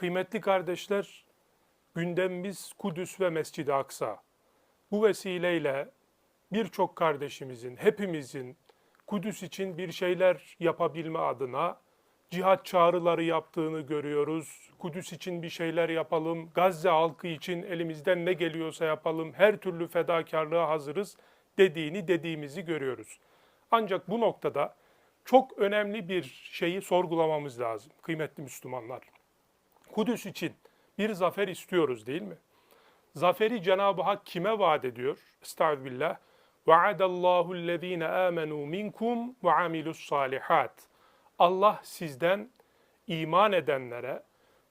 Kıymetli kardeşler, gündemimiz Kudüs ve Mescid-i Aksa. Bu vesileyle birçok kardeşimizin, hepimizin Kudüs için bir şeyler yapabilme adına cihat çağrıları yaptığını görüyoruz. Kudüs için bir şeyler yapalım, Gazze halkı için elimizden ne geliyorsa yapalım, her türlü fedakarlığa hazırız dediğini dediğimizi görüyoruz. Ancak bu noktada çok önemli bir şeyi sorgulamamız lazım kıymetli Müslümanlar. Kudüs için bir zafer istiyoruz değil mi? Zaferi Cenab-ı Hak kime vaat ediyor? Estağfirullah. وَعَدَ اللّٰهُ الَّذ۪ينَ آمَنُوا مِنْكُمْ وَعَمِلُوا الصَّالِحَاتِ Allah sizden iman edenlere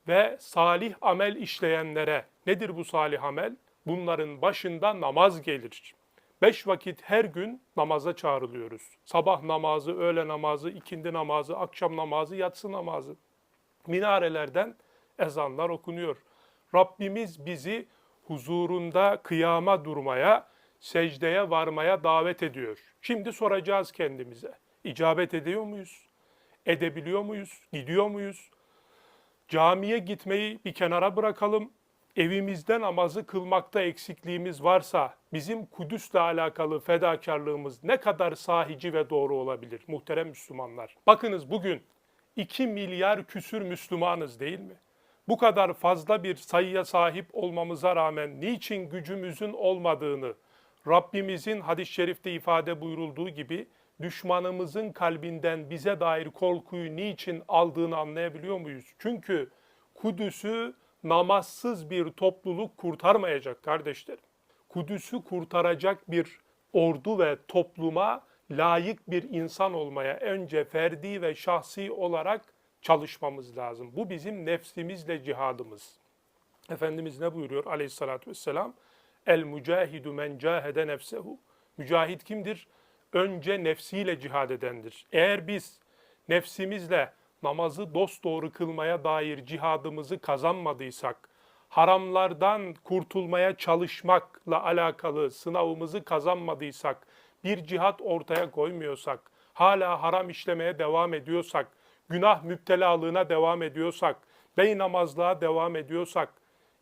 ve salih amel işleyenlere, nedir bu salih amel? Bunların başında namaz gelir. Beş vakit her gün namaza çağrılıyoruz. Sabah namazı, öğle namazı, ikindi namazı, akşam namazı, yatsı namazı. Minarelerden ezanlar okunuyor. Rabbimiz bizi huzurunda kıyama durmaya, secdeye varmaya davet ediyor. Şimdi soracağız kendimize. İcabet ediyor muyuz? Edebiliyor muyuz? Gidiyor muyuz? Camiye gitmeyi bir kenara bırakalım. Evimizde namazı kılmakta eksikliğimiz varsa bizim Kudüs'le alakalı fedakarlığımız ne kadar sahici ve doğru olabilir muhterem Müslümanlar? Bakınız bugün 2 milyar küsür Müslümanız değil mi? Bu kadar fazla bir sayıya sahip olmamıza rağmen niçin gücümüzün olmadığını, Rabbimizin hadis-i şerifte ifade buyurulduğu gibi düşmanımızın kalbinden bize dair korkuyu niçin aldığını anlayabiliyor muyuz? Çünkü Kudüs'ü namazsız bir topluluk kurtarmayacak kardeşlerim. Kudüs'ü kurtaracak bir ordu ve topluma layık bir insan olmaya önce ferdi ve şahsi olarak çalışmamız lazım. Bu bizim nefsimizle cihadımız. Efendimiz ne buyuruyor aleyhissalatü vesselam? El mücahidu men cahede nefsehu. Mücahit kimdir? Önce nefsiyle cihad edendir. Eğer biz nefsimizle namazı dosdoğru kılmaya dair cihadımızı kazanmadıysak, haramlardan kurtulmaya çalışmakla alakalı sınavımızı kazanmadıysak, bir cihat ortaya koymuyorsak, hala haram işlemeye devam ediyorsak, günah müptelalığına devam ediyorsak, bey namazlığa devam ediyorsak,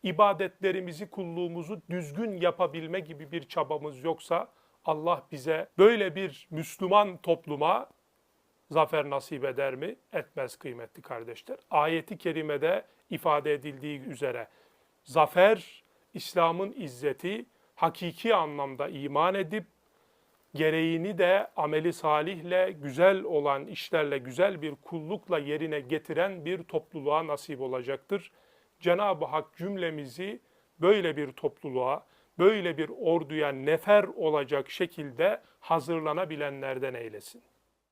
ibadetlerimizi, kulluğumuzu düzgün yapabilme gibi bir çabamız yoksa Allah bize böyle bir Müslüman topluma zafer nasip eder mi? Etmez kıymetli kardeşler. Ayeti kerimede ifade edildiği üzere zafer İslam'ın izzeti hakiki anlamda iman edip gereğini de ameli salihle, güzel olan işlerle, güzel bir kullukla yerine getiren bir topluluğa nasip olacaktır. Cenab-ı Hak cümlemizi böyle bir topluluğa, böyle bir orduya nefer olacak şekilde hazırlanabilenlerden eylesin.